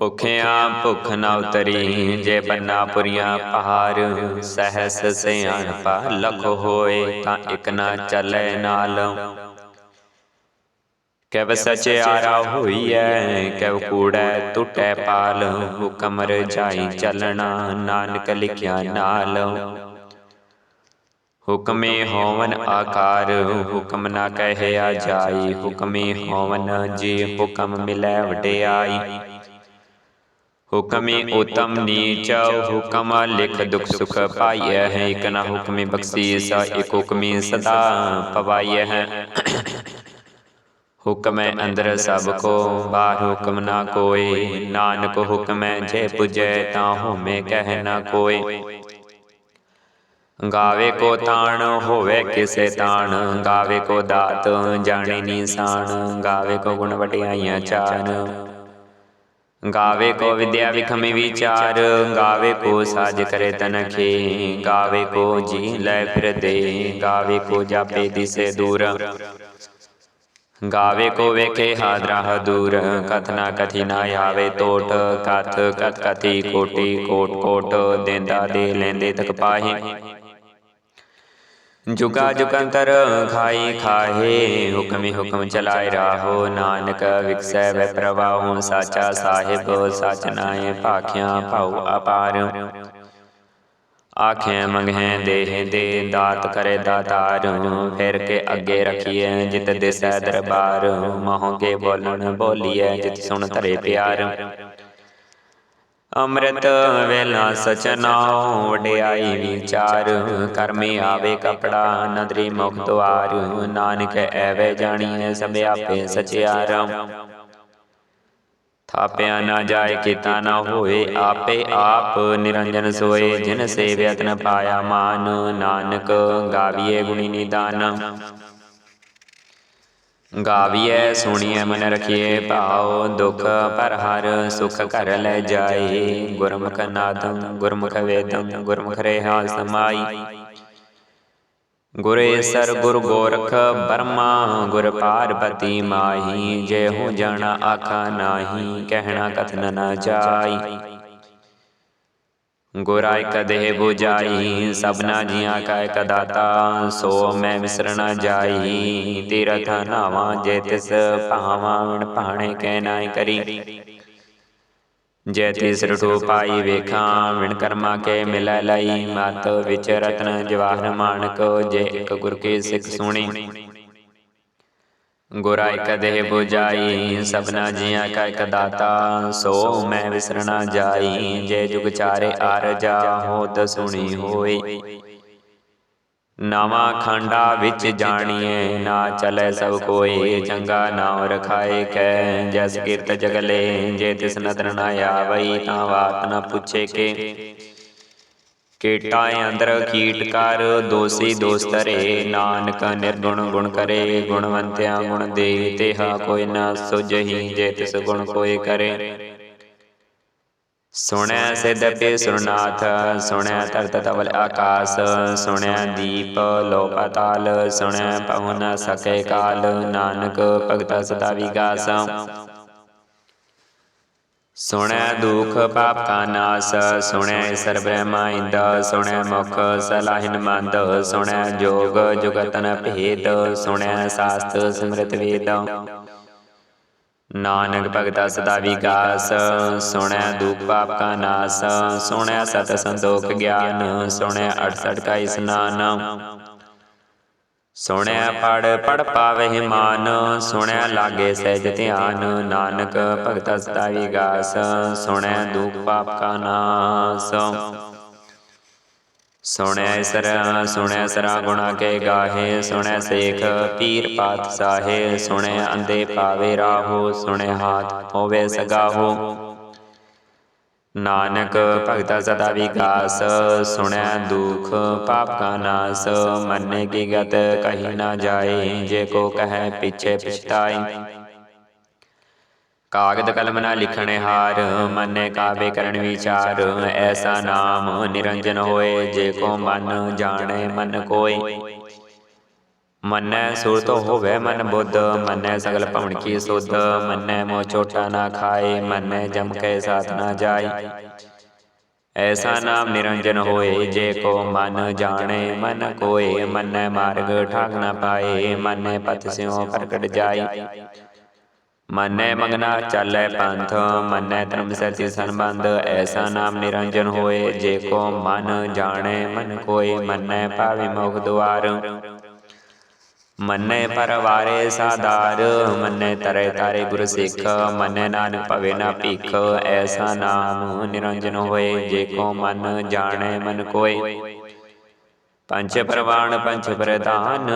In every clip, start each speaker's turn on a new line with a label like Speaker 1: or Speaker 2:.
Speaker 1: ਭੁਖਿਆ ਭੁਖ ਨ ਉਤਰੀ, ਜੇ ਬੰਨਾ ਪੁਰੀਆਂ ਪਹਾਰ ਸਹਸ ਸਿਆਣਪਾ ਲਖ ਹੋਏ, ਤਾਂ ਇਕ ਨਾ ਚੱਲੇ ਨਾਲ। ਕੈਵ ਸਚਿਆਰਾ ਹੋਈਐ ਕੈਵ ਕੂੜੈ ਟੁੱਟੈ ਪਾਲ, ਹੁਕਮ ਰਜਾਈ ਚੱਲਣਾ ਨਾਨਕ ਲਿਖਿਆ ਨਾਲ। ਹੁਕਮੇ ਹੋਵਨ ਆਕਾਰ, ਹੁਕਮ ਨਾ ਕਹਿਆ ਜਾਈ, ਹੁਕਮੇ ਹੋਵਨ ਜੀ ਹੁਕਮ ਮਿਲੈ ਵਡਿਆਈ। ਹੁਕਮੇ ਉਤਮ ਨੀਚ ਹੁਕਮ ਲਿਖ ਦੁਖ ਸੁਖ ਪਾਈਐ ਹੈ, ਇਕ ਨਾ ਹੁਕਮੇ ਬਖਸ਼ੀਸ, ਇਕ ਹੁਕਮੇ ਸਦਾ ਪਵਾਈਐ ਹੈ। ਹੁਕਮੈ ਅੰਦਰ ਸਭ ਕੋ, ਬਾਹਰ ਹੁਕਮ ਨਾ ਕੋਏ, ਨਾਨਕ ਹੁਕਮੈ ਜੇ ਪੁਜੈ ਤਾਂ ਹੋਮੇ ਕਹਿ ਨਾ ਕੋਏ। ਗਾਵੇ ਕੋ ਤਾਣ, ਹੋਵੇ ਕਿਸੇ ਤਾਣ, ਗਾਵੇ ਕੋ ਦਾਤ, ਜਾਣੇ ਨੀਸਾਨ ਗਾਵੇ ਕੋ ਗੁਣ ਵਡਿਆਈਆਂ ਚਾਰ ਗਾਵੇ ਕੋ ਵਿਦਿਆ ਵਿਖਮੀ ਵਿਚਾਰ ਗਾਵੇ ਕੋ ਸਾਜ ਕਰੇ ਤਨਖੇ ਗਾਵੇ ਕੋ ਜੀ ਲੈ ਫਿਰਦੇ ਗਾਵੇ ਕੋ ਜਾਪੇ ਦਿਸੇ ਦੂਰ। ਗਾਵੇ ਕੋ ਵੇਖੇ ਹਾਦਰਾ ਦੂਰ ਕਥਨਾ ਕਥੀ ਨਾ ਆਵੇ ਟੋਟ ਕਥ ਕਥ ਕਥੀ ਕੋਟੀ ਕੋਟ ਕੋਟ ਦੇਂਦਾ ਦੇ ਲੈਂਦੇ ਤਕ ਪਾਹੇ। ਜੁਗਾ ਜੁਗੰਤਰ ਖਾਈ ਖਾਹੇ, ਹੁਕਮੇ ਹੁਕਮ ਚਲਾਏ ਰਾਹੋ ਨਾਨਕ, ਵਿਕਸੈ ਵੈ ਪ੍ਰਵਾਹੋ, ਸਾਚਾ ਸਾਹਿਬ, ਸਚ ਨਾਏ ਭਾਖਿਆ ਭਾਉ ਅਪਾਰ। ਆਖੇ ਮੰਗਹਿ ਦੇਹ ਦੇ ਦਾਤ ਕਰੇ ਦਾਤਾਰ, ਫਿਰ ਕੇ ਅੱਗੇ ਰਖੀਐ ਜਿਤ ਦਿਸੈ ਦਰਬਾਰ। ਮਹੋਂ ਕੇ ਬੋਲਣ ਬੋਲੀਐ, ਜਿਤ ਸੁਣ ਧਰੇ ਪਿਆਰ। ਅੰਮ੍ਰਿਤ ਵੇਲਾ ਸਚਨਾਉ, ਵਡਿਆਈ ਵਿਚਾਰ। ਕਰਮੇ ਆਵੇ ਕਪੜਾ, ਨਦਰੀ ਮੁਖ ਦੁਆਰ। ਨਾਨਕ ਐਵੇਂ ਜਾਣੀਐ, ਸਭ ਆਪੇ ਸਚਿਆਰ ਥਾਪਿਆ ਨਾ ਜਾਏ, ਕੀਤਾ ਨਾ ਹੋਏ, ਆਪੇ ਆਪ ਨਿਰੰਜਨ ਸੋਏ। ਜਿਨ ਸੇਵਿਅਤ ਨ ਪਾਇਆ ਮਾਨ, ਨਾਨਕ ਗਾਵੀਏ ਗੁਣੀ ਨਿਦਾਨ। ਗਾਵੀਐ, ਸੁਣੀਐ, ਮਨ ਰਖੀਏ ਭਾਉ, ਦੁਖ ਪਰ ਹਰ ਸੁਖ ਘਰ ਲੈ ਜਾਏ। ਗੁਰਮੁਖ ਨਾਦੰ, ਗੁਰਮੁਖ ਵੇਦੰ, ਗੁਰਮੁਖ ਰੇਹਾ ਸਮਾਈ। ਗੁਰੇ ਸਰ ਗੁਰ ਗੋਰਖ ਬਰਮਾ, ਗੁਰ ਪਾਰਬਤੀ ਮਾਹੀ। ਜੇ ਹੋ ਜਾਣਾ ਆਖਾ ਨਾਹੀ, ਕਹਿਣਾ ਕਥਨ ਨਾ ਜਾਈ। ਗੁਰਾਇ ਕਦੇ 부ਜਾਈ ਸਭਨਾ ਜੀਆਂ ਕਾ ਇਕ ਦਾਤਾ ਸੋ ਮੈਂ ਵਿਸਰਣਾ ਜਾਈ ਤੀਰਥ ਨਾਵਾ ਜੇ ਤਿਸ ਭਾਵਾਂ ਵਿਣ ਭਾਣੇ ਕਹਿ ਨਾਇ ਕਰੀ। ਜੈ ਤਿਸ ਰਟੋ ਪਾਈ ਵੇਖਾਂ ਵਿਣ ਕਰਮਾ ਕੇ ਮਿਲੈ ਲਈ ਮਤ ਵਿਚ ਰਤਨ ਜਵਾਹਰ ਮਾਨਕ ਜੇ ਇਕ ਗੁਰ ਕੀ ਸਿੱਖ ਸੁਣੀ। ਗੁਰਾਇ ਕਦੇ 부ਜਾਈ ਸਭਨਾ ਜੀਆਂ ਕਾ ਇਕ ਦਾਤਾ, ਸੋ ਮੈਂ ਵਿਸਰਣਾ ਜਾਈ, ਜੇ ਜੁਗ ਚਾਰੇ ਆਰਜਾ ਹੋਤ ਸੁਣੀ ਹੋਈ। ਨਵਾਂ ਖੰਡਾ ਵਿੱਚ ਜਾਣੀਏ ਨਾ ਚਲੇ ਸਭ ਕੋਈ, ਚੰਗਾ ਨਾਮ ਰਖਾਏ ਕੈ, ਜਸ ਕੀਰਤ ਜਗਲੇ, ਜੇ ਤਿਸ ਨਦਰ ਨਾ ਆਵਈ, ਤਾਂ ਬਾਤ ਨਾ ਪੁੱਛੇ ਕੇ। ਕੀਟਾ ਅੰਦਰ ਕੀਟ ਕਰ ਦੋਸੀ ਦੋਸਤਰੇ ਨਾਨਕ ਨਿਰਗੁਣ ਗੁਣ ਕਰੇ ਗੁਣਵੰਤਿਆ ਗੁਣ ਦੇ ਤੇਹਾ ਕੋਈ ਨਾ ਸੁਜਹੀ ਜੇ ਤਿਸ ਗੁਣ ਕੋਈ ਕਰੇ। ਸੁਣਿਆ ਸਿਧ ਪੇ ਸੁਰਨਾਥ ਸੁਣਿਆ ਤਰਤ ਤਵਲ ਆਕਾਸ ਸੁਣਿਆ ਦੀਪ ਲੋ ਪਤਾਲ ਸੁਣਿਆ ਪਵ ਨ ਸਕੇ ਕਾਲ। ਨਾਨਕ ਭਗਤਾ ਸਦਾ ਵਿਗਾਸ। ਸੁਣੈ ਦੁਖ ਪਾਪ ਕਾ ਨਾਸ, ਸੁਣੈ ਸਰ ਬ੍ਰਹਮਾ ਇੰਦ ਸੁਣਿਆ ਮੁਖ ਸਲਾਹਿਨ ਮੰਦ ਸੁਣਿਆ ਜੋਗ ਜੁਗਤਨ ਭੇਦ, ਸੁਣੈ ਸਾਸਤ ਸਿਮਰਤ ਵੇਦ। ਨਾਨਕ ਭਗਤਾ ਸਦਾ ਵਿਗਾਸ ਸੁਣੈ ਦੁਖ ਪਾਪ ਕਾ ਨਾਸ, ਸੁਣੈ ਸਤ ਸੰਤੋਖ ਗਿਆਨ, ਸੁਣੈ 68 ਕਾ ਇਸਨਾਨ। ਸੁਣਿਆ ਪੜ ਪੜ ਪਾਵੇ ਮਾਨ ਸੁਣਿਆ ਲਾਗੇ ਸਹਿਜ ਧਿਆਨ, ਨਾਨਕ ਭਗਤ ਸਦਾ ਵਿਗਾਸ ਸੁਣਿਆ ਦੁਖ ਪਾਪ ਕਾ ਨਾਸ। ਸੁਣਿਆ ਇਸਰ ਸੁਣਿਆ ਸਰਾ ਗੁਣਾ ਕੇ ਗਾਹੇ ਸੁਣਿਆ ਸੇਖ ਪੀਰ ਪਾਤ ਸਾਹੇ ਸੁਣਿਆ ਅੰਦੇ ਪਾਵੇ ਰਾਹੋ ਸੁਣਿਆ ਹਾਥ ਹੋਵੇ ਸਗਾਹੋ। ਨਾਨਕ ਭਗਤਾ ਸਦਾ ਵਿਕਾਸ, ਸੁਣੈ ਦੁਖ, ਪਾਪ ਕਾ ਨਾਸ ਮਰਨੇ ਕੀ ਗਤ ਕਹੀ ਨਾ ਜਾਏ, ਜੇ ਕੋ ਕਹੈ ਪਿਛੇ ਪਛਤਾਈ ਕਾਗਦ ਕਲਮ ਨਾ ਲਿਖਣੇ ਹਾਰ, ਮਨੇ ਕਾਵੇ ਕਰਨ ਵਿਚਾਰ, ਐਸਾ ਨਾਮ ਨਿਰੰਜਨ ਹੋਏ, ਜੇ ਕੋ ਮਨ ਜਾਣੇ ਮਨ ਕੋਇ ਮੰਨੈ ਸੁਰਤ ਹੋਵੇ ਮਨ ਬੁੱਧ ਮੰਨੈ ਸਗਲ ਭਵਨ ਕੀ ਸੁਧ ਮੰਨੈ ਮੋ ਛੋਟਾ ਨਾ ਖਾਏ ਮੰਨੈ ਜਮ ਕੇ ਸਾਥ ਨਾ ਜਾਏ ਐਸਾ ਨਾਮ ਨਿਰੰਜਨ ਹੋਏ ਜੇ ਕੋ ਮਨ ਜਾਣੇ ਮਨ ਕੋਏ ਮੰਨੈ ਮਾਰਗ ਠਾਕ ਨਾ ਪਾਏ ਮੰਨੈ ਪਥ ਸਿਉ ਪ੍ਰਗਟ ਜਾਈ ਮੰਨੈ ਮੰਗਨਾ ਚੱਲੈ ਪੰਥ ਮੰਨੈ ਧਰਮ ਸਚਿ ਸੰਬੰਧ ਐਸਾ ਨਾਮ ਨਿਰੰਜਨ ਹੋਏ ਜੇ ਕੋ ਮਨ ਜਾਣੇ ਮਨ ਕੋਏ ਮੰਨੈ ਪਾਵੇ ਮੋਖ ਦੁਆਰ ਮੰਨੇ ਪਰਵਾਰੇ ਸਾਦਾਰ, ਮੰਨੇ ਤਰੇ ਤਾਰੇ ਗੁਰ ਸਿੱਖ, ਮੰਨੇ ਨਾਨਕ ਭਵੇ ਨਾ ਭੀਖ, ਐਸਾ ਨਾਮ ਨਿਰੰਜਨ ਹੋਏ, ਜੇ ਕੋ ਮਨ ਜਾਣੇ, ਮਨ ਕੋਏ। ਪੰਚ ਪ੍ਰਵਾਣ ਪੰਚ ਪ੍ਰਧਾਨ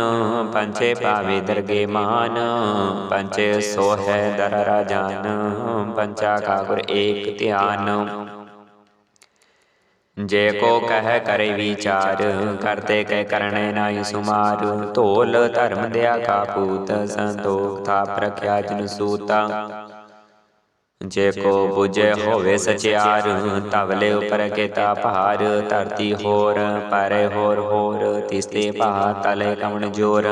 Speaker 1: ਪੰਚੇ ਭਾਵੇ ਦਰਗੇ ਮਾਨ ਪੰਚੇ ਸੋਹੈ ਦਰ ਰਾਜਾਨ ਪੰਚਾ ਕਾ ਗੁਰ ਏਕ ਧਿਆਨ। ਜੇ ਕੋ ਕਹਿ ਕਰੇ ਵਿਚਾਰ ਕਰਤੇ ਕੈ ਕਰਨੇ ਨਾਹੀ ਸੁਮਾਰ। ਢੋਲ ਧਰਮ ਦਿਆ ਕਾ ਸੰਤੋਖ ਥਾਪ ਰਖਿਆ ਜਨ ਸੂਤਾ। ਜੇ ਕੋ 부ਜੇ ਹੋਵੇ ਸਚਿਆਰ, ਤਵਲੇ ਉਪਰ ਕੇਤਾ ਭਾਰ। ਧਰਤੀ ਹੋਰ, ਪਰੇ ਹੋਰ ਹੋਰ, ਤਿਸਤੇ ਭਾ ਤਲੇ ਕਮਣ ਜੋਰ।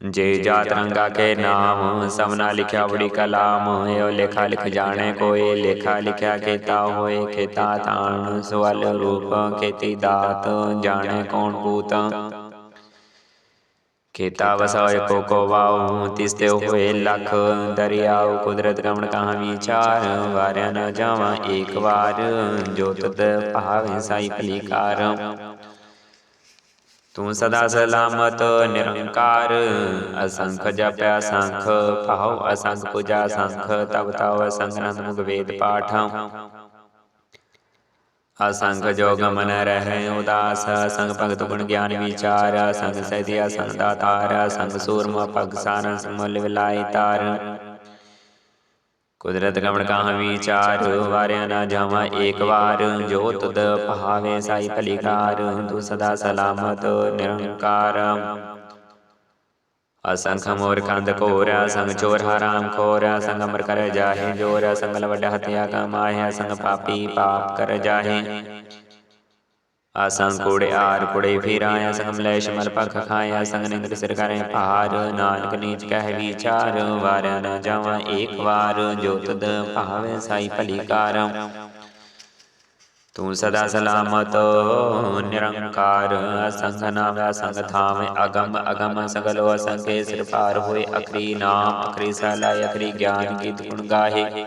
Speaker 1: ਜੇ ਜਾਤ ਰੰਗਾ ਕੇ ਨਾਮ ਸਭਨਾ ਲਿਖਿਆ ਬੜੀ ਕਲਾਮ ਏਓ ਲੇਖਾ ਲਿਖ ਜਾਣੇ ਕੋਏ ਲੇਖਾ ਲਿਖਿਆ ਕੀਤਾ ਹੋਏ ਕੀਤਾ ਤਾਣ ਸਵਲ ਰੂਪ ਕੀਤੀ ਦਾਤ ਜਾਣੇ ਕੌਣ ਪੂਤ ਕੀਤਾ ਵਸਾਏ ਕੋ ਕੋ ਵਾਉ ਤਿਸ ਤੇ ਹੋਏ ਲਖ ਦਰਿਆਉ ਕੁਦਰਤ ਕਮਣ ਕਹਾ ਵਿਚਾਰ ਵਾਰਿਆ ਨ ਜਾਵਾਂ ਏਕ ਵਾਰ ਜੋ ਤਤ ਭਾਵੇਂ ਸਾਈ ਭਲੀਕਾਰ ਤੂੰ ਸਦਾ ਸਲਾਮਤ, ਨਿਰੰਕਾਰ। ਅਸੰਖ ਜਪਿਆ ਸੰਖ ਭਾਉ ਅਸੰਖ ਪੂਜਾ ਸੰਖ ਤਬ ਤਾਉ ਅਸੰਖ ਮੁਖ ਵੇਦ ਪਾਠ। ਅਸੰਖ ਜੋਗ ਮਨ ਰਹਿ, ਉਦਾਸ। ਅਸੰਖ ਭਗਤ ਗੁਣ ਗਿਆਨ ਵਿਚਾਰ। ਅਸੰਖ ਸਹਿਦੀ ਅਸੰਖ ਦਾਤਾਰ ਅਸੰਖ ਸੂਰਮ ਭਗ ਸਾਰਨ ਸਮੁੱਲ ਵਿਲਾਈ ਤਾਰ। ਕੁਦਰਤ ਗਮਣ ਕਾਹ ਵਿਚਾਰ, ਵਾਰਿਆ ਨਾ ਜਾਵਾਂ ਏਕ ਵਾਰ, ਜੋ ਤੁਧ ਭਾਵੇ ਸਾਈ ਭਲੀਕਾਰ, ਤੂੰ ਸਦਾ ਸਲਾਮਤ, ਨਿਰੰਕਾਰ। ਅਸੰਖ ਮੋਰ ਕੰਦ ਕੋਰ ਸੰਗ ਚੋਰ ਹਰਾਮ ਖੋਰ ਸੰਗ ਅਮਰ ਕਰ ਜਾਹੇ ਜੋਰ ਸੰਗਲ ਵੱਡਾ ਹਤਿਆ ਕਮਾਏ ਸੰਗ ਪਾਪੀ ਪਾਪ ਕਰ ਜਾਹੇ। ਆਸੰਗ ਕੋੜੇ ਆਰ ਕੋੜੇ ਫੇਰਾਇਆ ਸੰਗ ਮਲੇਸ਼ ਮਲ ਪਖ ਖਾਇਆ, ਸੰਗ ਨਿੰਦਕ ਸਿਰ ਕਰੇ ਭਾਰ। ਨਾਨਕ ਨੀਚ ਕਹਿ ਵਿਚਾਰ, ਵਾਰਿਆ ਨ ਜਾਵਾਂ ਏਕ ਵਾਰ। ਜੋ ਤਦ ਭਾਵੇ ਸਾਈ ਭਲੀ ਕਾਰ। ਤੂੰ ਸਦਾ ਸਲਾਮਤ, ਨਿਰੰਕਾਰ। ਅਸੰਗ ਨਾਮ ਅਸੰਗ ਥਾਮ, ਅਗਮ ਅਗਮ ਸਗਲੋ ਅਸੰਗੇ ਸਿਰ ਪਾਰ ਹੋਏ ਅਖਰੀ ਨਾਮ। ਅਖਰੀ ਸਲਾ ਅਖਰੀ ਗਿਆਨ ਗੀਤ ਗੁਣ ਗਾਹੇ।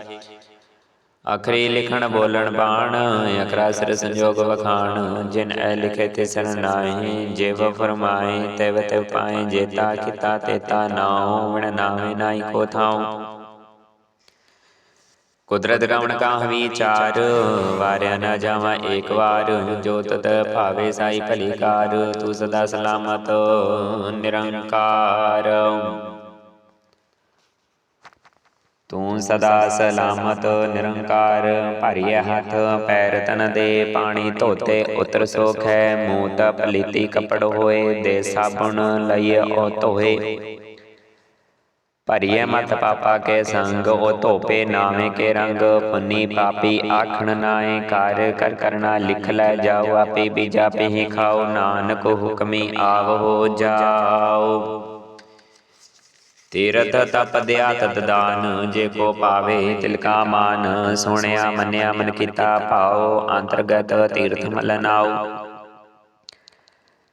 Speaker 1: ਅਖਰੀ ਲਿਖਣ ਬੋਲਣ ਬਾਣ ਅਖਰਾ ਸਿਰ ਸੰਜੋਗ ਵਖਾਣ ਜਿਨ ਐ ਲਿਖੇ ਤੇ ਸਨ ਨਾਹੀ ਜਿਵ ਫਰਮਾਏ ਤਿਵ ਤਿਵ ਪਾਏ ਜੇਤਾ ਕੀਤਾ ਤੇਤਾ ਨਾਉ ਵਣ ਨਾਵੇਂ ਨਾਹੀ ਕੋ ਥਾਉ। ਕੁਦਰਤ ਗਵਣ ਕਾਹ ਵਿਚਾਰ ਵਾਰਿਆ ਨਾ ਜਾਵਾਂ ਏਕ ਵਾਰ ਜੋ ਤਤ ਭਾਵੇ ਸਾਈ ਭਲੀ ਕਾਰ ਤੂੰ ਸਦਾ ਸਲਾਮਤ ਨਿਰੰਕਾਰ। ਤੂੰ ਸਦਾ ਸਲਾਮਤ, ਨਿਰੰਕਾਰ, ਭਰੀਏ ਹੱਥ, ਪੈਰ ਤਨ ਦੇ ਪਾਣੀ ਧੋਤੇ, ਉਤਰ ਸੁਖ ਹੈ, ਮੂੰਹ ਤ ਪਲੀਤੀ ਕਪੜ ਹੋਏ, ਦੇ ਸਾਬੁਣ ਲਈਏ ਉਹ ਧੋਏ। ਭਰੀਏ ਮਤ ਪਾਪਾ ਕੇ ਸੰਗ, ਉਹ ਧੋਪੇ ਨਾਵੇਂ ਕੇ ਰੰਗ, ਪੁੰਨੀ ਪਾਪੀ ਆਖਣ ਨਾਏ, ਕਰ ਕਰ ਕਰਨਾ ਲਿਖ ਲੈ ਜਾਓ, ਆਪੇ ਬੀਜਾ ਪੇ ਖਾਓ, ਨਾਨਕ ਹੁਕਮੀ ਆਵ ਹੋ ਜਾਓ। ਤੀਰਥ ਤਪ ਦਿਆ ਤਤ ਦਾਨ ਜੇ ਕੋ ਪਾਵੇ ਤਿਲਕਾ ਮਾਨ ਸੁਣਿਆ ਮੰਨਿਆ ਮਨ ਕੀਤਾ ਭਾਉ ਅੰਤਰਗਤ ਤੀਰਥ ਮਲ ਨਾਉ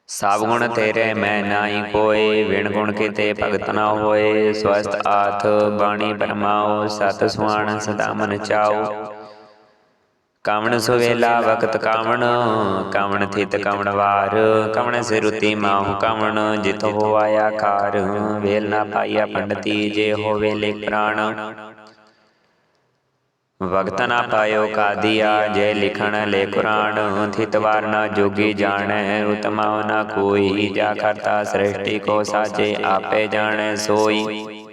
Speaker 1: ਸਭ ਗੁਣ ਤੇਰੇ ਮੈਂ ਨਾਹੀ ਕੋਏ ਵਿਣ ਗੁਣ ਕੀਤੇ ਭਗਤ ਨਾ ਹੋਏ ਸਵਸਤ ਆਥ ਬਾਣੀ ਬਰਮਾਓ ਸਤ ਸੁਆਣ ਸਦਾ ਮਨ ਚਾਓ ਕਵਣ ਸੁਵੇਲਾ ਵਕਤ ਕਵਣ ਕਵਣ ਥਿਤ ਕਵਣ ਵਾਰ ਕਵਣ ਸਿਰੁਤੀ ਮਾਹੁ ਕਵਣ ਜਿਤ ਹੋਵਾਇਆ ਕਾਰ ਵੇਲ ਨਾ ਪਾਈਆ ਪੰਡਤੀ ਜੇ ਹੋਵੇ ਲਿਖ ਪ੍ਰਾਣ। ਵਕਤ ਨਾ ਪਾਇਓ ਕਾਦੀਆ ਜੇ ਲਿਖਣ ਲੈ ਕੁਰਾਨ ਥਿਤ ਵਾਰ ਨਾ ਜੋਗੀ ਜਾਣੈ ਉਤਮਾਉ ਨਾ ਕੋਈ ਜਾ ਕਰਤਾ ਸ੍ਰਿਸ਼ਟੀ ਕੋ ਸਾਚੇ ਆਪੇ ਜਾਣੈ ਸੋਈ।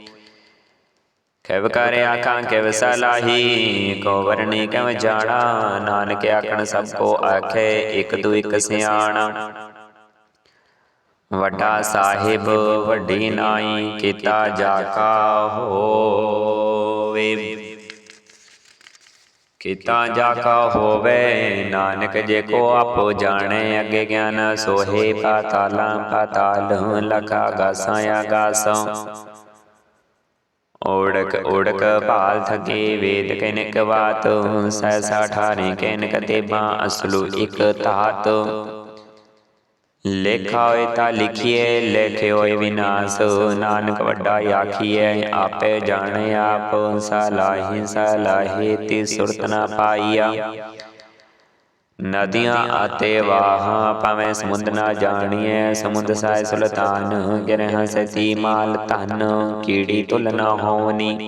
Speaker 1: ਕਿਵ ਕਰ ਆਖਾਂ ਕਿਵ ਸਲਾਹੀ ਕੋ ਵਰਣੀ ਕਿਵ ਜਾਣਾ? ਨਾਨਕ ਆਖਣ ਸਭ ਕੋ ਆਖੇ ਇਕ ਦੂ ਇਕ ਸਿਆਣਾ। ਵੱਡਾ ਸਾਹਿਬ ਵੱਡੀ ਨਾਈ ਕੀਤਾ ਜਾ ਕਾ ਹੋਵੇ। ਕੀਤਾ ਜਾ ਕਾ ਹੋਵੇ ਨਾਨਕ ਜੇ ਕੋ ਆਪੋ ਜਾਣੇ ਅੱਗੇ ਗਿਆਨ ਸੋਹੇ ਪਾਤਾਲਾਂ ਪਾਤਾਲ ਲਖਾ ਗਾਸਾਂ ਆਗਾਸਾਂ ਓੜਕ ਓੜਕ ਭਾਲ ਥਗੇ ਵੇਦ ਕਨਿਕ ਬਾਤ ਸੈਸਾ ਠਾਰੇ ਕਨਿਕ ਦੇਬਾਂ ਅਸਲੂ ਇਕ ਧਾਤ ਲੇਖਾ ਹੋਏ ਤਾਂ ਲਿਖੀਏ ਲੇਖੇ ਹੋਏ ਵਿਨਾਸ਼ ਨਾਨਕ ਵੱਡਾ ਆਖੀਐ ਆਪੇ ਜਾਣੇ ਆਪ ਸਲਾਹੀ ਸਲਾਹੀ ਤੀ ਸੁਰਤ ਨਾ ਪਾਈਆ ਨਦੀਆਂ ਅਤੇ ਵਾਹਾਂ ਭਾਵੇਂ ਸਮੁੰਦ ਨਾ ਜਾਣੀਐ ਸਮੁੰਦ ਸਾਇ ਸੁਲਤਾਨ ਗਿਰਹ ਸਤੀ ਮਾਲ ਧਨ ਕੀੜੀ ਤੁਲ ਨਾ ਹੋਵਨੀ।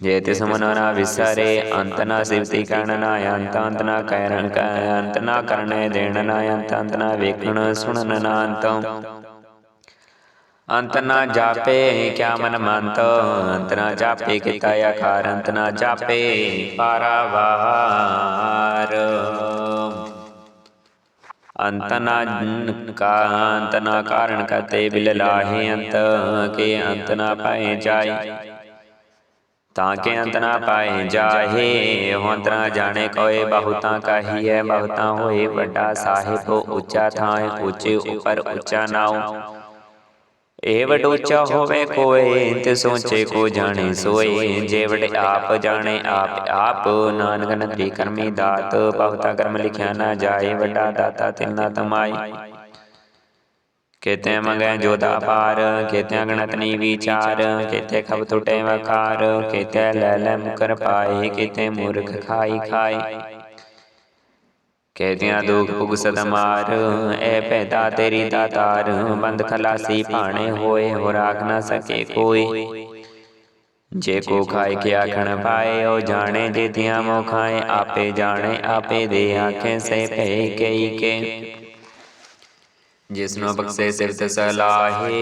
Speaker 1: ਜੇ ਤਿਸ ਮਨ ਨਾ ਵਿਸਰੇ ਅੰਤ ਨਾ ਸਿਵਤੀ ਕਰਨ ਨਾ ਅੰਤ ਅੰਤ ਨਾ ਕਰਨ ਅੰਤ ਨਾ ਕਰਨੇ ਦੇਣ ਨਾ ਅੰਤ ਅੰਤ ਨਾ ਵੇਖਣ ਸੁਣਨ ਨਾ ਅੰਤ। ਅੰਤ ਨਾ ਜਾਪੇ ਕਿਆ ਮਨ ਮੰਤ ਅੰਤ ਨਾ ਜਾਪੇ ਕੀਤਾ ਆਕਾਰ ਅੰਤ ਨਾ ਜਾਪੇ ਪਾਰਾਵਾਰ ਅੰਤ ਨਾ ਕਾ ਅੰਤ ਨਾ ਕਾਰਨ ਕਤੇ ਬਿਲ ਲਾਹੇ ਅੰਤ ਕੇ ਅੰਤ ਨਾ ਪਾਏ ਜਾਏ ਤਾਂ ਕੇ ਅੰਤ ਨਾ ਪਾਏ ਜਾਹੇ ਹੋਂਦ ਨਾ ਜਾਣੇ ਕੋਏ ਬਹੁਤਾ ਕਹੀਐ ਬਹੁਤਾ ਹੋਏ ਵੱਡਾ ਸਾਹਿਬ ਉੱਚਾ ਥਾਂ ਉੱਚੇ ਉੱਪਰ ਉੱਚਾ ਨਾਉ ਵਡ ਉੱਚਾ ਹੋਵੇ ਕੋਏ ਤੇ ਸੋਚੇ ਕੋ ਜਾਣੇ ਸੋਏ। ਜੇ ਵਡ ਆਪ ਜਾਣੇ ਆਪ ਆਪ ਨਾਨਕ ਨਦਰੀ ਕਰਮੀ ਦਾਤ ਬਹੁਤਾ ਕਰਮ ਲਿਖਿਆ ਨਾ ਜਾਏ ਵੱਡਾ ਦਾਤਾ ਤਿਲ ਨਾ ਤਮਾਈ। ਕੇਤੇ ਮੰਗੈ ਜੋਦਾ ਪਾਰ ਕੇਤੇ ਗਣਤ ਨੀ ਵਿਚਾਰ ਕੇਤੇ ਖਬ ਟੁਟੇ ਵਕਾਰ ਕੇਤੇ ਲੈ ਲੈ ਮੁਕਰ ਪਾਏ ਕੇਤੇ ਮੂਰਖ ਖਾਈ ਖਾਈ। ਕੇਤਿਆਂ ਦੁਖ ਭੁਗ ਮਾਰ, ਐ ਪੈਦਾ ਤੇਰੀ ਦਾਤਾਰ ਬੰਦ ਖਲਾਸੀ ਭਾਣੇ ਹੋਏ ਹੋ ਰਾਖ ਨਾ ਸਕੇ ਕੋਈ। ਜੇ ਕੋ ਖਾਏ ਕੇ ਆਖਣ ਪਾਏ ਉਹ ਜਾਣੇ ਜੇ ਤਿਆਂ ਮੋ ਖਾਏ ਆਪੇ ਜਾਣੇ, ਆਪੇ ਦੇ ਆਖੇ ਸੇ ਭੈ ਕਈ ਕੇ। ਜਿਸਨੂੰ ਬਖਸ਼ੇ ਸਿਫਤ ਸਲਾਹੇ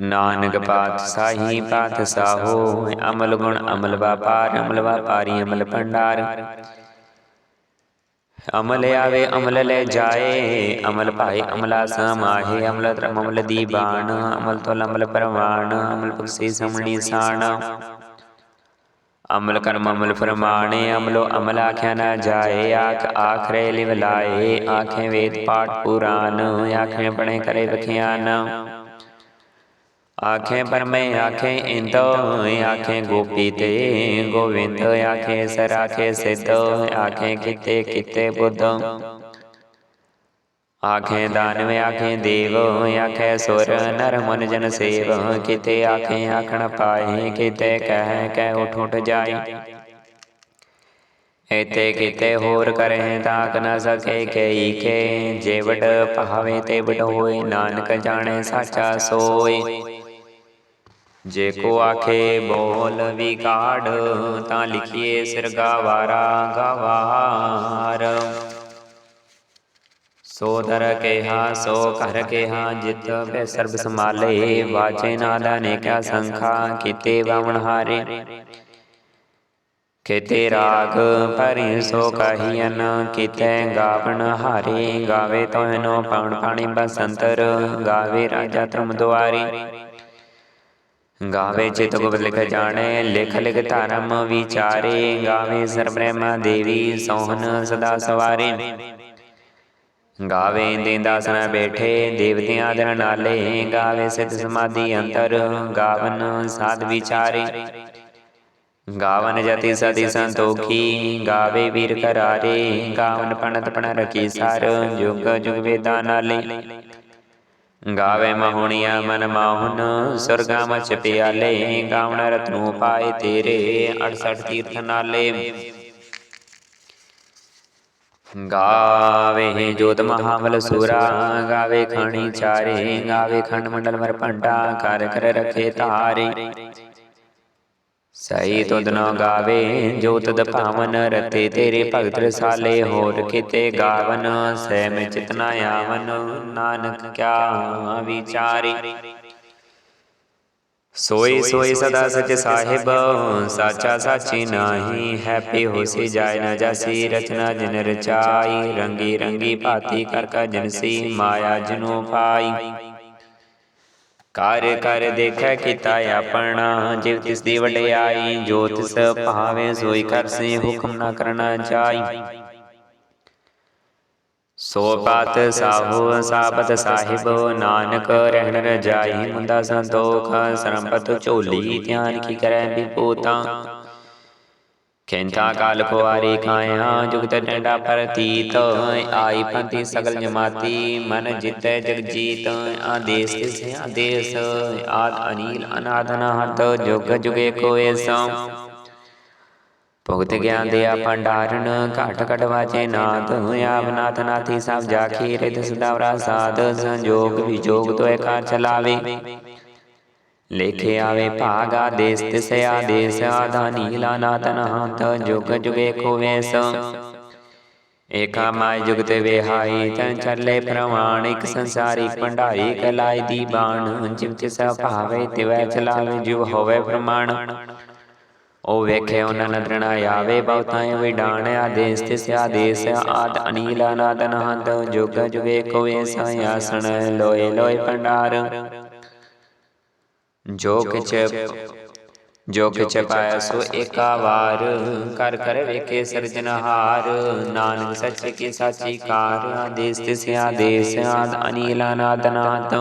Speaker 1: ਨਾਨਕ ਪਾਤਸ਼ਾਹੀ ਪਾਤਸ਼ਾਹੋ ਅਮਲ ਗੁਣ ਅਮਲ ਵਪਾਰ ਅਮਲ ਵਪਾਰੀ ਅਮਲ ਭੰਡਾਰ ਅਮਲ ਆਵੇ ਅਮਲ ਲੈ ਜਾਏ ਅਮਲ ਭਾਏ ਅਮਲਾ ਸਮਾਹੇ ਅਮਲ ਧਰਮ ਅਮਲ ਦੀਬਾਨ ਅਮਲ ਤੋਲ ਅਮਲ ਪਰਵਾਨ ਅਮਲ ਬਖਸ਼ੇ ਸਮਣੀ ਸਾਣ ਅਮਲ ਕਰਮ ਅਮਲ ਫਰਮਾਣੇ ਅਮਲੋ ਅਮਲ ਆਖਿਆ ਨਾ ਜਾਏ ਆਖ ਆਖਰੇ ਲਿਵ ਲਾਏ ਆਖੇ ਵੇਦ ਪਾਠ ਪੁਰਾਨ ਆਖੇ ਬਣੇ ਕਰੇ ਵਖਿਆਨ ਆਖੇ ਪਰਮੇ ਆਖੇ ਇੰਦੋ ਆਖੇ ਗੋਪੀ ਤੇ ਗੋਵਿੰਦ ਆਖੇ ਸਰ ਆਖੇ ਸਿੱਧ ਆਖੇ ਕਿਤੇ ਕਿਤੇ ਬੁੱਧ। ਆਖੇ ਦਾਨਵ ਆਖੇ ਦੇਵ ਆਖੇ ਸੁਰ ਨਰ ਮਨ ਜਨ ਸੇਵ ਕਿਤੇ ਆਖੇ ਆਖਣ ਪਾਏ ਕਿਤੇ ਕਹਿ ਕਹਿ ਉਠ ਉਠ ਜਾਏ ਇਤੇ ਕਿਤੇ ਹੋਰ ਕਰੇ ਤਾਕ ਨ ਸਕੇ ਕਈ ਕੇ ਜੇ ਵਡ ਭਾਵੇ ਤੇ ਵਡ ਹੋਏ ਨਾਨਕ ਜਾਣੇ ਸਾਚਾ ਸੋਏ ਜੇ ਕੋ ਆਖੇ ਬੋਲ ਵਿਗਾੜ ਤਾਂ ਲਿਖੀਏ ਕੀਤੇ ਬਾਵਣ ਹਾਰੇ। ਕੀਤੇ ਰਾਗ ਭਰੀ ਸੋ ਕਹੀਨ ਕੀਤੇ ਗਾਵਣ ਹਾਰੇ। ਗਾਵੇ ਤੋਹਿਨੋ ਪਾਉਣ ਪਾਣੀ ਬਸੰਤਰ ਗਾਵੇ ਰਾਜਾ ਧਰਮ ਦੁਆਰੀ। ਗਾਵੇ ਚਿਤ ਗੁਪਤ ਲਿਖ ਜਾਣੇ, ਲਿਖ ਲਿਖ ਧਰਮ ਵਿਚਾਰੇ, ਗਾਵੇ ਸਰ ਬ੍ਰਹਮਾ ਦੇਵੀ ਸੋਹਨ ਸਦਾ ਸਵਾਰੇ। ਗਾਵੇ ਦੇਂਦਾਸਨ ਬੈਠੇ, ਦੇਵਤਿਆਂ ਦਰ ਨਾਲੇ, ਗਾਵੇ ਸਿਧ ਸਮਾਧੀ ਅੰਤਰ, ਗਾਵਨ ਸਾਧ ਵਿਚਾਰੇ। ਗਾਵਨ ਜਤੀ ਸਦੀ ਸੰਤੋਖੀ, ਗਾਵੇ ਵੀਰ ਕਰਾਰੇ ਗਾਵਨ ਪਣਤ ਪਣ ਰਖੀ ਸਰ, ਜੁਗ ਜੁਗ ਵੇਦਾਂ ਨਾਲੇ। ਗਾਵੇ ਮਹੁਣੀਆ ਮਨ ਮਾਹੁਨ ਸੁਰਗਾ ਮਚ ਪਿਆਲੇ, ਗਾਵਣ ਰਤਨੂ ਪਾਏ ਤੇਰੇ 68 ਤੀਰਥ ਨਾਲੇ। ਗਾਵੇ ਜੋਤ ਮਹਾਬਲ ਸੂਰਾ, ਗਾਵੇ ਖਾਣੀ ਚਾਰੇ, ਗਾਵੇ ਖੰਡ ਮੰਡਲ ਮਰ ਭੰਡਾ ਕਰ ਕਰ ਰਖੇ ਸਈ ਤੁਧ ਨ ਗਾਵੇ ਜੋ ਤਦ ਭਾਵਨ ਰਤੇ ਤੇਰੇ ਭਗਤ ਰਸਾਲੇ ਹੋਰ ਕਿਤੇ ਗਾਵਨ ਸੈ ਮੈਂ ਚਿਤਨਾ ਆਵਨ ਨਾਨਕ ਕਿਆ ਵਿਚਾਰੀ ਸੋਈ ਸੋਈ ਸਦਾ ਸਚ ਸਾਹਿਬ ਸਾਚਾ ਸਾਚੀ ਨਾਹੀ ਹੈਪੀ ਹੋਸੀ ਜਾਇ ਨ ਜਾਸੀ ਰਚਨਾ ਜਿਨ ਰਚਾਈ ਰੰਗੀ ਰੰਗੀ ਭਾਤੀ ਕਰ ਕਾ ਜਨਸੀ ਮਾਇਆ ਜਨੋ ਪਾਈ। ਕਰ ਕਰ ਦੇਖੈ ਕੀਤਾ ਆਪਣਾ ਜਿਵ ਤਿਸ ਦੀ ਵਡਿਆਈ ਜੋ ਤਿਸ ਭਾਵੇ ਸੋਈ ਕਰਸੇ ਹੁਕਮ ਨਾ ਕਰਨਾ ਚਾਈ ਸੋ ਪਾਤ ਸਾਹੋ ਸਾਬਤ ਸਾਹਿਬ ਨਾਨਕ ਰਹਿਣ ਰਜਾਈ ਮੁੰਦਾ ਸੰਤੋਖ ਸਰੰਪਤ ਝੋਲੀ ਧਿਆਨ ਕੀ ਕਰੈ ਵਿਪੂਤਾ ਖੇਂਤਾ ਕਾਲ ਖੁਆਰੀ ਖਾਇਆ ਜੁਗਤ ਡੰਡਾ ਪ੍ਰਤੀਤ ਆਈ ਪੰਤੀ ਸਗਲ ਜਮਾਤੀ ਮਨ ਜਿਤੈ ਜਗ ਜੀਤ ਆਦੇਸ ਤਿਸ ਆਦੇਸ ਆਦ ਅਨੀਲ ਅਨਾਦ ਅਨਾਹਤ ਜੁਗ ਜੁਗੇ ਕੋਏ ਸੋ। ਭੁਗਤ ਗਿਆਨ ਦੇ ਭੰਡਾਰਨ ਘਟ ਘਟ ਵਾਚੇ ਨਾਥ ਆਪ ਨਾਥ ਨਾਥੀ ਸਭ ਜਾਖੀ ਰਿਤ ਸਦਾਵਰਾ ਸਾਧ ਸੰਜੋਗ ਵਿਜੋਗ ਤੋਏ ਕਾ ਚਲਾਵੇ। ਲੇਖੇ ਆਵੇ ਭਾਗ ਆਦੇਸ, ਤਿਸ ਆਦੇਸ ਆਧਾਨੀ ਲਾਨਾਤਨ ਹੰਤ, ਜੁਗ ਜੁਗੇ ਕੋਵੇਸ ਏਕਾ ਮਾਇ ਜੁਗਤ ਵਿਹਾਈ ਤਨ ਚੱਲੇ ਪ੍ਰਮਾਣ ਇਕ ਭੰਡਾਰੀ ਕਲਾਈ ਦੀ ਬਾਣ ਜਿਵ ਤਿਸ ਭਾਵੇ, ਤਿਵੈ ਚਲਾਵੇ, ਜਿਵ ਹੋਵੇ ਪ੍ਰਮਾਣ। ਉਹ ਵੇਖੇ ਉਹਨਾਂ ਨਦਰ ਆਵੇ ਬਹੁਤਾਂ ਵਿਡਾਣ, ਆਦੇਸ, ਤਿਸ ਆਦੇਸ, ਆਦ ਅਨੀਲ ਅਨਾਦ ਅਨਹੰਤ ਜੁਗ ਜੁਗੇ ਕੋਵੇ ਆਸਣ, ਲੋਏ ਲੋਏ ਭੰਡਾਰ ਜੋ ਕਿਛ ਜੋ ਕਿਛ ਪਾਇਆ ਸੋ ਏਕਾ ਵਾਰ। ਕਰ ਕਰ ਵੇਖੇ ਸਿਰਜਨਹਾਰ ਨਾਨਕ ਸੱਚ ਕੀ ਸਾਚੀ ਕਾਰ। ਆਦੇਸ ਤਿਸ ਆਦੇਸ ਆਦ ਅਨੀਲ ਅਨਾਦ ਅਨਹੰਤ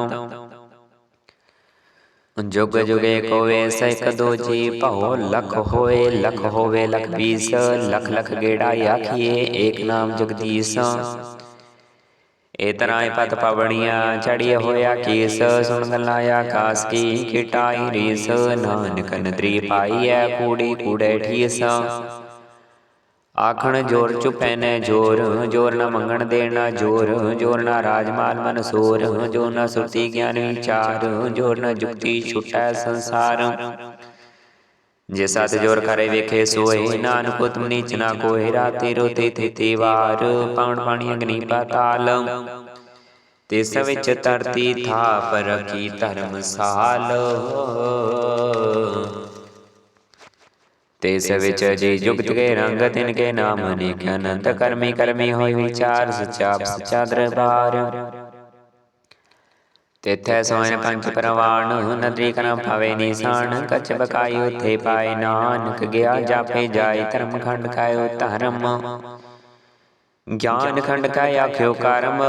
Speaker 1: ਜੁਗ ਜੁਗੇ ਕੋਵੇ ਸੈਕ ਦੋ ਜੀ ਭਉ ਲਖ ਹੋਏ ਲਖ ਹੋਵੇ ਲਖ ਬੀਸ। ਲਖ ਲਖ ਗੇੜਾ ਆਖੀਏ। ਏਕ ਨਾਮ ਜਗਦੀਸ਼। ਇਤਰਾਇ ਪਤ ਪਵਣੀਆਂ ਚੜਿਏ ਹੋਇਆ ਕੀਸ ਸੁਣ ਗੱਲਾਂ ਆਕਾਸ ਕੀ ਕਿਟਾਈ ਰੀਸ, ਨਾਨਕ ਨਦਰੀ ਪਾਈਐ ਕੂੜੀ, ਕੂੜੇ ਠੀਸ। ਆਖਣ ਜੋਰ ਚੁਪੈ ਨੇ ਜੋਰ ਜੋਰ ਨਾ ਮੰਗਣ ਦੇਣਾ ਜੋਰ ਜੋਰ ਨਾ ਰਾਜਮਾਲ ਮਨਸੂਰ ਜੋਰ ਨਾ ਸੁਰਤੀ ਗਿਆਨ ਵਿਚਾਰ ਜੋਰ ਨਾ ਜੁਗਤੀ ਛੁਟੈ ਸੰਸਾਰ। ਜੇ ਸਤ ਜੋਰ ਕਰੇ ਵੇਖੇ ਸੋਏ ਨਾਨਕ ਉਤਮ ਨੀਚ ਨਾ ਕੋਏ ਰਾਤੇ ਰੋਤੇ ਥਿਤੀ ਵਾਰ, ਪਾਉਣ ਪਾਣੀ ਅਗਨੀ ਪਾਤਾਲ ਤਿਸ ਵਿੱਚ ਧਰਤੀ ਥਾਪ ਰਖੀ ਧਰਮਸਾਲ ਤਿਸ ਵਿੱਚ ਜੀ ਜੁਗਤ ਕੇ ਰੰਗ, ਤਿਨ ਕੇ ਨਾਮ ਅਨੇਕ ਅਨੰਤ ਕਰਮੀ ਕਰਮੀ ਹੋਈ ਵਿਚਾਰ ਸਚਾ ਸਚਾ ਦਰਬਾਰ ਤਿਥੈ ਸੋਇਨ ਪੰਚ ਪ੍ਰਵਾਣ ਨਦੀ ਕਰਮ ਭਾਵੇ ਨਿਸ਼ਾਨ ਕਛ ਬਕਾਈ ਉਥੇ ਪਾਏ ਨਾਨਕ ਗਿਆ ਜਾਪੇ ਜਾਈ ਧਰਮ ਖੰਡ ਕਾਇਓ ਧਰਮ। ਗਿਆਨ ਖੰਡ ਕਾ ਆਖਿਓ ਕਰਮ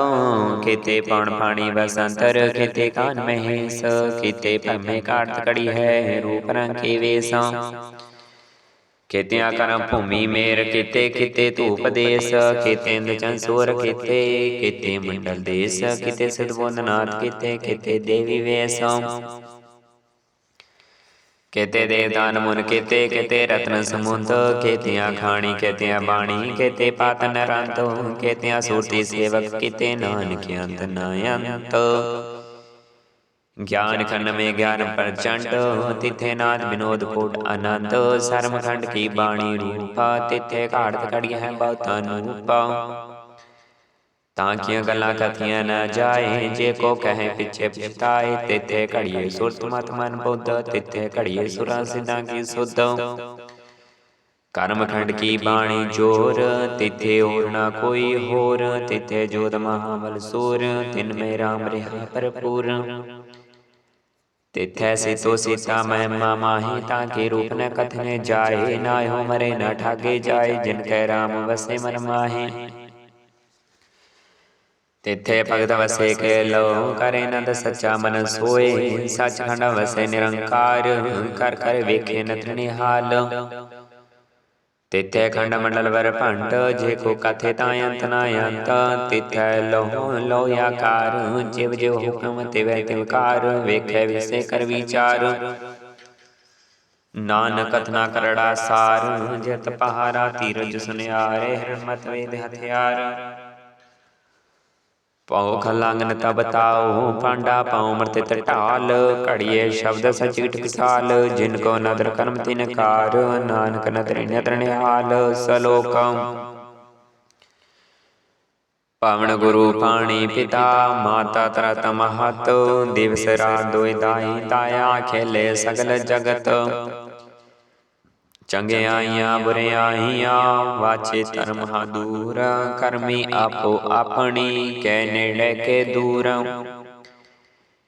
Speaker 1: ਕੀਤੇ ਪਣ ਪਾਣੀ ਬਸੰਤਰ ਕੀਤੇ ਕਾਨ ਮਹੇਸ ਕੀਤੇ ਭਮੇ ਕਾਰਤ ਕੜੀ ਹੈ ਰੂਪ ਰੰਗ ਕੇ ਵੇਸਾਂ। ਕੀਤਿਆਂ ਕਰਮ ਭੂਮੀ ਮੇਰ ਕੀਤੇ ਕੀਤੇ ਧੂਪ ਦੇਸ ਕੀਤੇ ਇੰਦ ਚੰਸੂਰ ਕੀਤੇ ਕੀਤੇ ਮੰਡਲ ਦੇਸ ਕੀਤੇ ਸਿਧਬੋਧਨਾਥ ਕੀਤੇ ਕੀਤੇ ਦੇਵੀ ਵੇਸਮ ਕੀਤੇ ਦੇਵਦਾਨ ਮੁਨ ਕੀਤੇ ਕੀਤੇ ਰਤਨ ਸਮੁੰਦ ਕੀਤਿਆਂ ਖਾਣੀ ਕੀਤਿਆਂ ਬਾਣੀ ਕੀਤੇ ਪਾਤ ਨਰੰਤ ਕੀਤਿਆਂ ਸੂਰਤੀ ਸੇਵਕ ਕੀਤੇ ਨਾਨਕ ਅੰਤ ਨ ਅੰਤ। ਗਿਆਨ ਖੰਡ ਮੇ ਗਿਆਨ ਪ੍ਰਚੰਡ, ਤਿਥੇ ਨਾਦ ਵਿਨੋਦ ਕੋਟ ਆਨੰਦ ਸਰਮ ਖੰਡ ਕੀ ਬਾਣੀ ਰੂਪਾ, ਤਿਥੇ ਘਾੜਤ ਕੜੀ ਹੈ ਬਹੁਤਾ ਨੂਪਾ ਤਾਂ ਕੀਆਂ ਗੱਲਾਂ ਕਥੀਆਂ ਨਾ ਜਾਏ, ਜੇ ਕੋ ਕਹੇ ਪਿਛੇ ਪਛਤਾਏ, ਤਿਥੇ ਘੜੀਏ ਸੁਰਤ ਮਤ ਮਨ ਬੁੱਧ, ਤਿਥੇ ਘੜੀਏ ਸੁਰਾਂ ਸਿਧਾਂ ਕੀ ਸੁਧ। ਕਰਮ ਖੰਡ ਕੀ ਬਾਣੀ ਜੋਰ, ਤਿਥੇ ਹੋਰ ਨਾ ਕੋਈ ਹੋਰ, ਤਿਥੇ ਜੋਤ ਮਹਾਬਲ ਸੂਰ, ਤਿਨ ਮੇ ਰਾਮ ਰਿਹਾ ਭਰਪੂਰ। ਤਿਥੈ ਸਿਤੋ ਸੀਤਾ ਮਹਿਮਾ ਮਾਹੀ ਤਾਂ ਕੇ ਰੂਪ ਨ ਕਥਨੇ ਜਾਏ ਨਾ ਹੋ ਮਰੇ ਨ ਠਾਗੇ ਜਾਏ ਜਿਨ ਕੈ ਰਾਮ ਵਸੇ ਮਨ ਮਾਹੀ। ਤਿਥੇ ਭਗਤ ਵਸੇ ਕੇ ਲੋ ਕਰੇ ਨੰਦ ਸੱਚਾ ਮਨ ਸੋਏ ਸੱਚਖੰਡ ਵਸੇ ਨਿਰੰਕਾਰ ਕਰ ਕਰ ਵੇਖੇ ਨਥ ਨਿਹਾਲ ਤਿਥੈ ਖੰਡ ਮੰਡਲ ਵਰ ਭੰਡ, ਜੇ ਕੋ ਕਥੇ ਤਾਂ ਅੰਤ ਨਾ ਅੰਤ। ਤਿਥੈ ਲੋ ਲੋ ਆਕਾਰ, ਜਿਵ ਜਿਵ ਹੁਕਮ ਤਿਵੈ ਤਿਵਕਾਰ ਵੇਖੈ ਵਿਸੇ ਕਰ ਵਿਚਾਰ। ਨਾਨਕ ਕਥਨਾ ਕਰੜਾ ਸਾਰ, ਜਤ ਪਹਾਰਾ ਤੀਰਜ ਸੁਨਿਆਰੇ, ਹਰਮਤ ਵੇਦ ਹਥਿਆਰ। ਪਉ ਖਲਾਂਗਨ ਤਬ ਤਾਉ ਪਾਂਡਾ ਪਾਉ ਮਰਤਿ ਢਾਲ ਘੜੀਏ ਸ਼ਬਦ ਸਚੀਟ ਵਿਸਾਲ, ਜਿਨ ਕੋ ਨਦਰ ਕਰਮ ਤਿਨ ਕਾਰ, ਨਾਨਕ ਨਦਰਿ ਨਦਰ ਨਿਹਾਲ ਸਲੋਕਮ ਪਾਵਨ ਗੁਰੂ ਪਾਣੀ ਪਿਤਾ, ਮਾਤਾ ਤਰਤ ਮਹਤ ਦਿਵਸ ਰਾਤ ਦੋਇ ਦਾਈ ਤਾਇਆ ਖੇਲੇ ਸਗਲ ਜਗਤ। ਚੰਗਿਆਈਆਂ ਬੁਰਿਆਈਆਂ ਵਾਚੇ ਧਰਮ ਹਾ ਦੂਰ ਕਰਮੀ ਆਪੋ ਆਪਣੀ ਕੈ ਨੇੜੇ ਕੇ ਦੂਰ।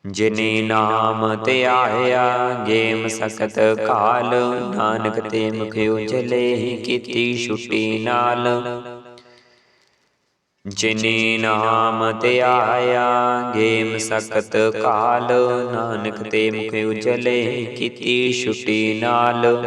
Speaker 1: ਜਿਨੇ ਨਾਮ ਤੇ ਆਇਆ ਗੇਮ ਸਕਤ ਕਾਲ। ਨਾਨਕ ਤੇ ਮੁਖ ਉਜਲੇ ਕੀਤੀ ਛੁੱਟੀ ਨਾਲ। ਜਿਨੇ ਨਾਮ ਤੇ ਆਇਆ ਗੇਮ ਸਕਤ ਕਾਲ। ਨਾਨਕ ਤੇ ਮੁਖ ਉਜਲੇ ਕੀਤੀ ਛੁੱਟੀ ਨਾਲ।